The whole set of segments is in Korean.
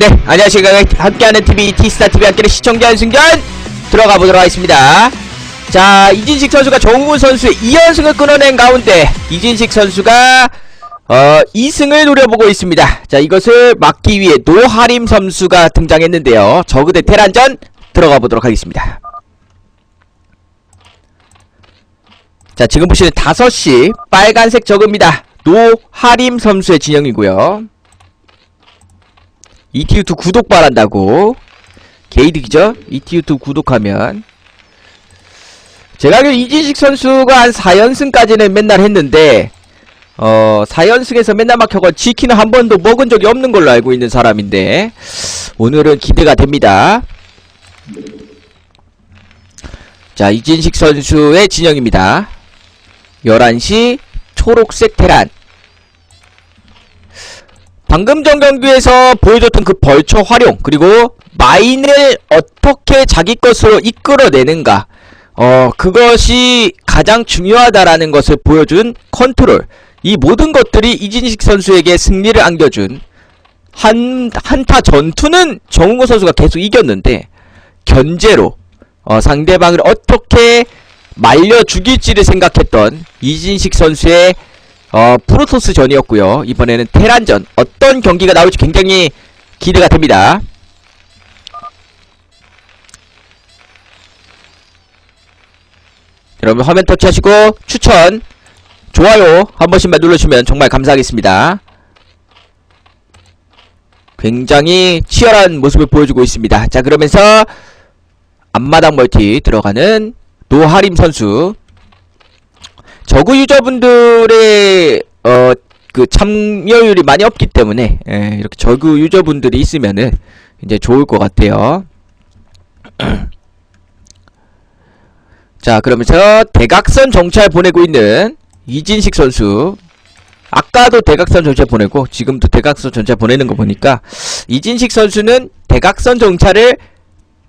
네, 안녕하십니까. 함께하는 TV, 티스타TV 함께하는 시청자 한승전 들어가 보도록 하겠습니다. 자, 이진식 선수가 정우 선수의 2연승을 끊어낸 가운데, 이진식 선수가, 어, 2승을 노려보고 있습니다. 자, 이것을 막기 위해 노하림 선수가 등장했는데요. 저그 대 테란전 들어가 보도록 하겠습니다. 자, 지금 보시는 5시 빨간색 저그입니다. 노하림 선수의 진영이고요. ETU2 구독 바란다고. 게이득이죠? ETU2 구독하면. 제가 알기로 이진식 선수가 한 4연승까지는 맨날 했는데 어 4연승에서 맨날 막혀가 치킨을 한 번도 먹은 적이 없는 걸로 알고 있는 사람인데 오늘은 기대가 됩니다. 자 이진식 선수의 진영입니다. 11시 초록색 테란 방금 전 경기에서 보여줬던 그 벌처 활용 그리고 마인을 어떻게 자기 것으로 이끌어내는가. 어 그것이 가장 중요하다라는 것을 보여준 컨트롤. 이 모든 것들이 이진식 선수에게 승리를 안겨준 한 한타 전투는 정우호 선수가 계속 이겼는데 견제로 어, 상대방을 어떻게 말려 죽일지를 생각했던 이진식 선수의 어, 프로토스 전이었고요. 이번에는 테란전 어떤 경기가 나올지 굉장히 기대가 됩니다. 여러분 화면 터치하시고 추천, 좋아요 한 번씩만 눌러주시면 정말 감사하겠습니다. 굉장히 치열한 모습을 보여주고 있습니다. 자 그러면서 앞마당 멀티 들어가는 노하림 선수 저그 유저분들의 어 그 참여율이 많이 없기 때문에 예, 이렇게 저그 유저분들이 있으면은 이제 좋을 것 같아요. 자 그러면서 대각선 정찰 보내고 있는 이진식 선수 아까도 대각선 정찰 보내고 지금도 대각선 정찰 보내는 거 보니까 이진식 선수는 대각선 정찰을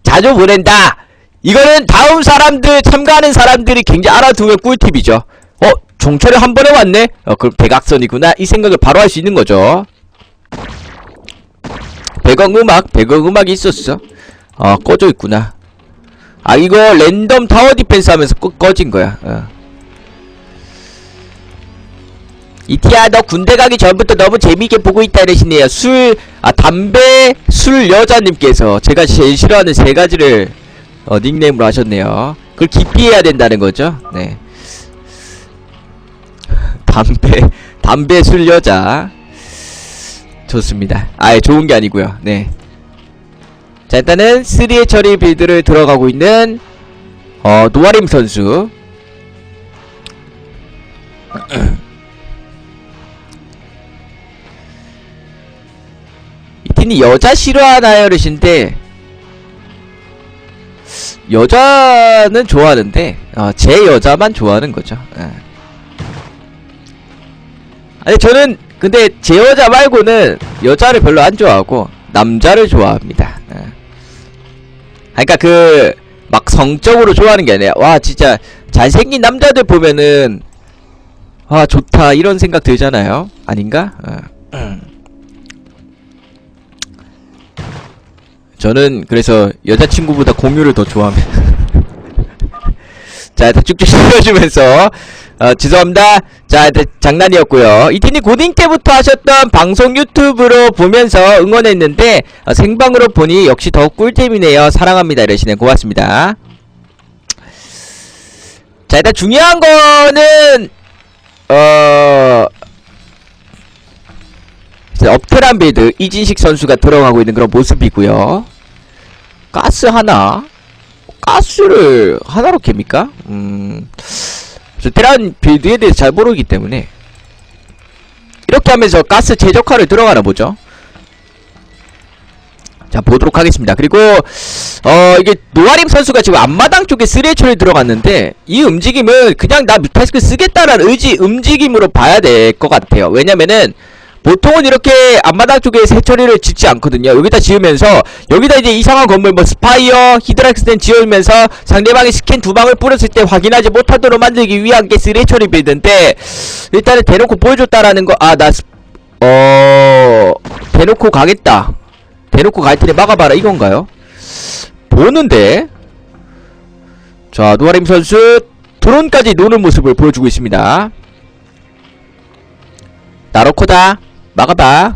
자주 보낸다. 이거는 다음 사람들 참가하는 사람들이 굉장히 알아두면 꿀팁이죠. 어 정찰이 한 번에 왔네. 어 그럼 대각선이구나 이 생각을 바로 할 수 있는 거죠. 배경 음악 배경 음악이 있었어. 어 꺼져 있구나. 아 이거 랜덤 타워 디펜스 하면서 꺼, 꺼진 거야. 어. 이티야 너 군대 가기 전부터 너무 재미있게 보고 있다 이러시네요 술, 아 담배, 술 여자님께서 제가 제일 싫어하는 세 가지를 어, 닉네임으로 하셨네요 그걸 기피해야 된다는 거죠 네 담배, 담배, 술 여자 좋습니다 아예 좋은 게 아니고요 네자 일단은 3의 처리 빌드를 들어가고 있는 어 노아림 선수 이틴이 여자 싫어하나요? 그러신데 여자는 좋아하는데 어, 제 여자만 좋아하는 거죠. 예. 아니 저는 근데 제 여자 말고는 여자를 별로 안 좋아하고 남자를 좋아합니다. 예. 그러니까 그 막 성적으로 좋아하는 게 아니라 와 진짜 잘생긴 남자들 보면은 와 좋다 이런 생각 들잖아요. 아닌가? 어. 저는 그래서 여자친구보다 공유를 더 좋아합니다. 자, 쭉쭉 실어주면서 어, 죄송합니다. 자, 장난이었고요. 이틴이 고딩 때부터 하셨던 방송 유튜브로 보면서 응원했는데 어, 생방으로 보니 역시 더 꿀잼이네요. 사랑합니다. 이러시네. 고맙습니다. 자, 일단 중요한 거는 어 업테란 빌드 이진식 선수가 들어가고 있는 그런 모습이고요. 가스 하나? 가스를 하나로 캡니까? 음, 저 테란 빌드에 대해서 잘 모르기 때문에 이렇게 하면서 가스 최적화를 들어가나 보죠. 자 보도록 하겠습니다. 그리고 어 이게 노아림 선수가 지금 앞마당 쪽에 쓰레처를 들어갔는데 이 움직임을 그냥 나 뮤타스크 쓰겠다라는 의지 움직임으로 봐야 될 것 같아요. 왜냐면은 보통은 이렇게 앞마당 쪽에 세처리를 짓지 않거든요. 여기다 지으면서 여기다 이제 이상한 건물 뭐 스파이어, 히드락스텐 지으면서 상대방이 스캔 두 방을 뿌렸을 때 확인하지 못하도록 만들기 위한 게 쓰레처리 빌드인데 일단은 대놓고 보여줬다라는 거 아 나 어... 대놓고 가겠다. 대놓고 갈테리 막아봐라 이건가요? 보는데 자 노아림 선수 드론까지 노는 모습을 보여주고 있습니다 나로코다 막아봐.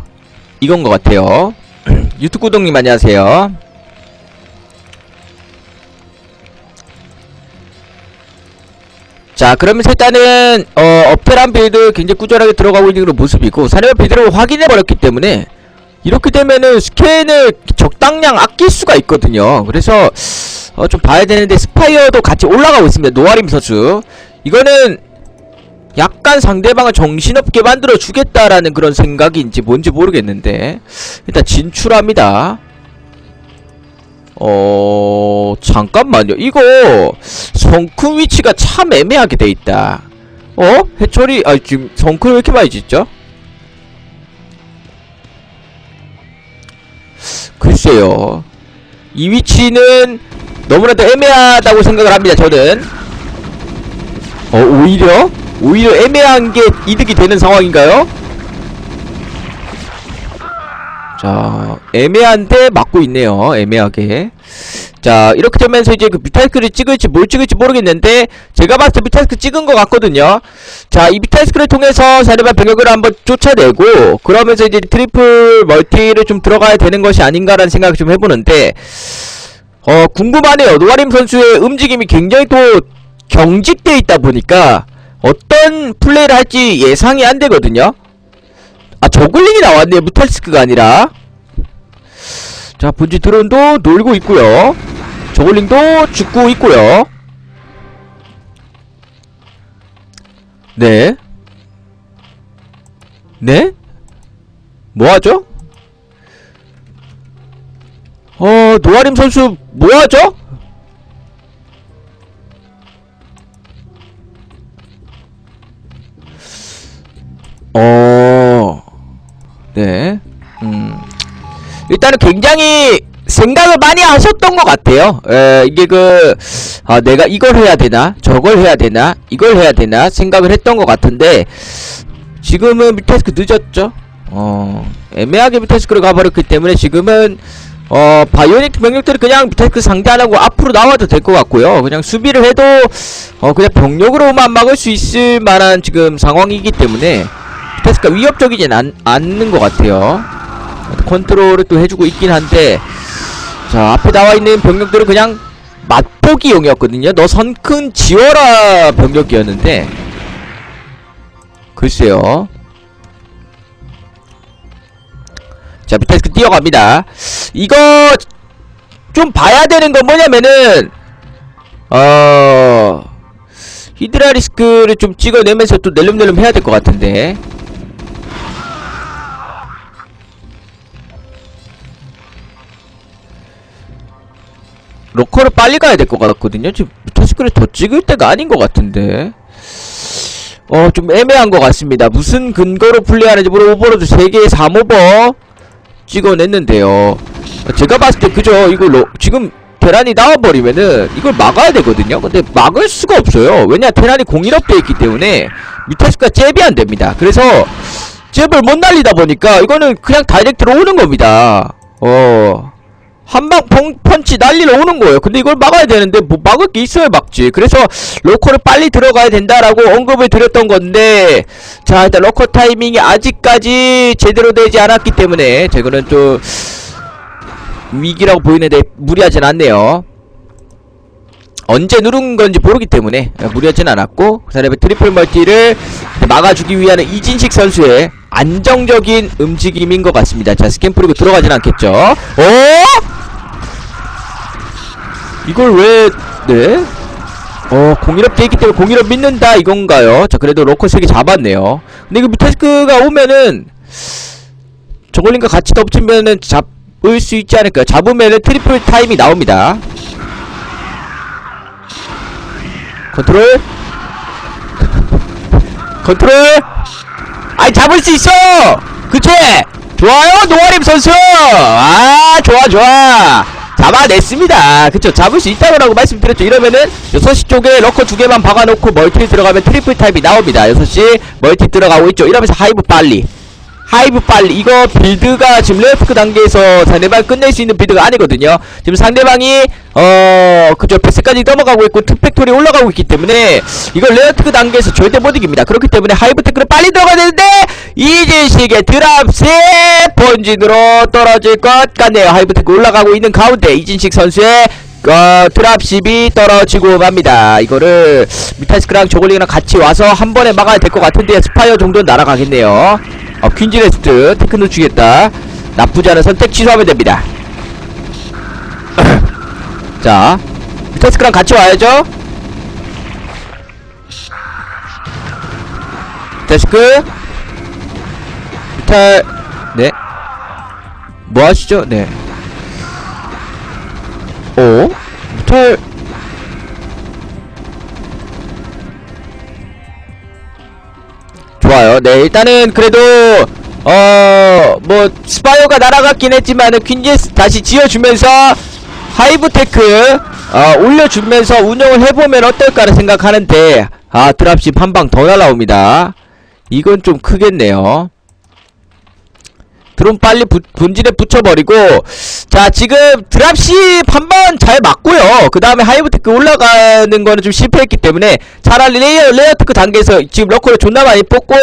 이건 것 같아요. 유튜브 구독님 안녕하세요. 자 그러면서 일단은 어 업테란 빌드 굉장히 꾸준하게 들어가고 있는 그런 모습이고 사례와 빌드를 확인해버렸기 때문에 이렇게 되면은 스캔을 적당량 아낄 수가 있거든요. 그래서 어 좀 봐야 되는데 스파이어도 같이 올라가고 있습니다. 노아림 선수. 이거는 약간 상대방을 정신없게 만들어 주겠다라는 그런 생각인지 뭔지 모르겠는데 일단 진출합니다 어 잠깐만요 이거 성큰 위치가 참 애매하게 돼 있다 어? 해철이 아 지금 성큰 왜 이렇게 많이 짓죠? 글쎄요 이 위치는 너무나도 애매하다고 생각을 합니다 저는 어 오히려? 오히려 애매한 게 이득이 되는 상황인가요? 자 애매한데 맞고 있네요. 애매하게. 자 이렇게 되면서 이제 그 뮤탈스크를 찍을지 뭘 찍을지 모르겠는데 제가 봤을 때 뮤탈스크 찍은 것 같거든요. 자 이 뮤탈스크를 통해서 사리바 병역을 한번 쫓아내고 그러면서 이제 트리플 멀티를 좀 들어가야 되는 것이 아닌가라는 생각을 좀 해보는데 어 궁금하네요. 노아림 선수의 움직임이 굉장히 또 경직돼 있다 보니까 어떤 플레이를 할지 예상이 안 되거든요 아 저글링이 나왔네요 무탈스크가 아니라 자 본지 드론도 놀고 있고요 저글링도 죽고 있고요 네 네? 뭐하죠? 어 노아림 선수 뭐하죠? 어, 네, 음, 일단은 굉장히 생각을 많이 하셨던 것 같아요. 에, 이게 그, 아, 내가 이걸 해야 되나, 저걸 해야 되나, 이걸 해야 되나 생각을 했던 것 같은데 지금은 뮤테스크 늦었죠. 어, 애매하게 뮤테스크를 가버렸기 때문에 지금은 어, 바이오닉 병력들이 그냥 뮤테스크 상대 안 하고 앞으로 나와도 될 것 같고요. 그냥 수비를 해도 어, 그냥 병력으로만 막을 수 있을 만한 지금 상황이기 때문에 테스가 위협적이진 않, 않는 것 같아요. 컨트롤을 또 해주고 있긴 한데 자 앞에 나와있는 병력들은 그냥 맛보기용이었거든요. 너 선큰 지워라 병력이었는데 글쎄요. 자 밑에서 뛰어갑니다. 이거 좀 봐야 되는 건 뭐냐면은 어 히드라 리스크를 좀 찍어내면서 또 낼름낼름 해야 될 것 같은데 로커를 빨리 가야 될 것 같거든요. 지금 타스크를 더 찍을 때가 아닌 것 같은데. 어 좀 애매한 것 같습니다. 무슨 근거로 플레이하는지 모르고 오버로드 3개에 3오버 찍어냈는데요. 제가 봤을 때 그죠 이거 로, 지금 테란이 나와버리면은 이걸 막아야 되거든요. 근데 막을 수가 없어요. 왜냐 테란이 공일업 되어 있기 때문에 뮤타스가 잽이 안 됩니다. 그래서 잽을 못 날리다 보니까 이거는 그냥 다이렉트로 오는 겁니다. 어 한방 펀치 날리러 오는 거예요. 근데 이걸 막아야 되는데 뭐 막을 게 있어야 막지. 그래서 로커를 빨리 들어가야 된다라고 언급을 드렸던 건데 자 일단 로커 타이밍이 아직까지 제대로 되지 않았기 때문에 제거는 좀 위기라고 보이는데 무리하진 않네요. 언제 누른 건지 모르기 때문에 무리하진 않았고 그 다음에 트리플 멀티를 막아주기 위한 이진식 선수의 안정적인 움직임인 것 같습니다. 자 스캔 뿌리고 들어가진 않겠죠. 어? 이걸 왜 네? 어 공일업 돼있기 때문에 공일업 믿는다 이건가요? 자 그래도 로커 3개 잡았네요. 근데 이거 뮤테스크가 오면은 저걸링과 같이 덮치면은 잡을 수 있지 않을까요? 잡으면은 트리플 타임이 나옵니다. 컨트롤? 컨트롤? 아이 잡을 수 있어! 그치 좋아요 노아림 선수! 아 좋아 좋아 잡아냈습니다. 그쵸 잡을 수 있다고 말씀드렸죠. 이러면은 6시 쪽에 러커 두 개만 박아놓고 멀티 들어가면 트리플 타입이 나옵니다. 6시 멀티 들어가고 있죠. 이러면서 하이브 빨리. 하이브 빨리. 이거 빌드가 지금 레어트크 단계에서 상대방 끝낼 수 있는 빌드가 아니거든요. 지금 상대방이 어 그죠 패스까지 넘어가고 있고 투팩토리 올라가고 있기 때문에 이걸 레어트크 단계에서 절대 못 이깁니다 그렇기 때문에 하이브 테크를 빨리 들어가야 되는데 이진식의 드랍세 본진으로 떨어질 것 같네요 하이브 테크 올라가고 있는 가운데 이진식 선수의 어, 드랍십이 떨어지고 맙니다. 이거를 미타스크랑 저글링이랑 같이 와서 한 번에 막아야 될 것 같은데 스파이어 정도는 날아가겠네요. 어, 퀸즈레스트 테크노 주겠다. 나쁘지 않은 선택 취소하면 됩니다. 자, 미타스크랑 같이 와야죠. 미타스크 미타 네. 뭐 하시죠? 네. 어? 무탈 좋아요. 네, 일단은 그래도 어, 뭐 스파이어가 날아갔긴 했지만은 퀸제스 다시 지어주면서 하이브테크 어, 올려주면서 운영을 해보면 어떨까를 생각하는데 아 드랍십 한 방 더 날라옵니다. 이건 좀 크겠네요. 드론 빨리 부, 본진에 붙여버리고 자 지금 드랍십 한번잘 맞고요. 그 다음에 하이브테크 올라가는 거는 좀 실패했기 때문에 차라리 레이어 레어테크 단계에서 지금 러커를 존나 많이 뽑고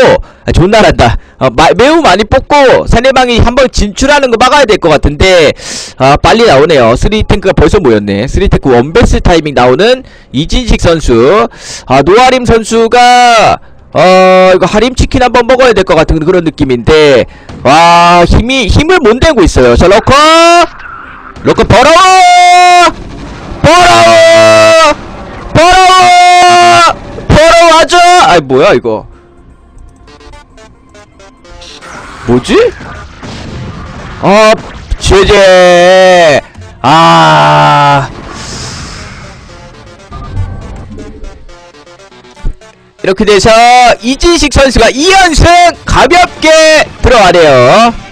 아, 존나란다. 어, 마, 매우 많이 뽑고 상대방이 한번 진출하는 거 막아야 될 것 같은데 아 빨리 나오네요. 3탱크가 벌써 모였네. 3탱크 원베스 타이밍 나오는 이진식 선수. 아 노아림 선수가 어 이거 하림치킨 한번 먹어야 될 것 같은 그런 느낌인데 와 힘이 힘을 못 내고 있어요. 자 러커! 러커 벌어워! 벌어워! 벌어워! 벌어와줘! 아이 뭐야 이거. 뭐지? 아 제제! 아 이렇게 돼서 이진식 선수가 2연승 가볍게 들어가네요.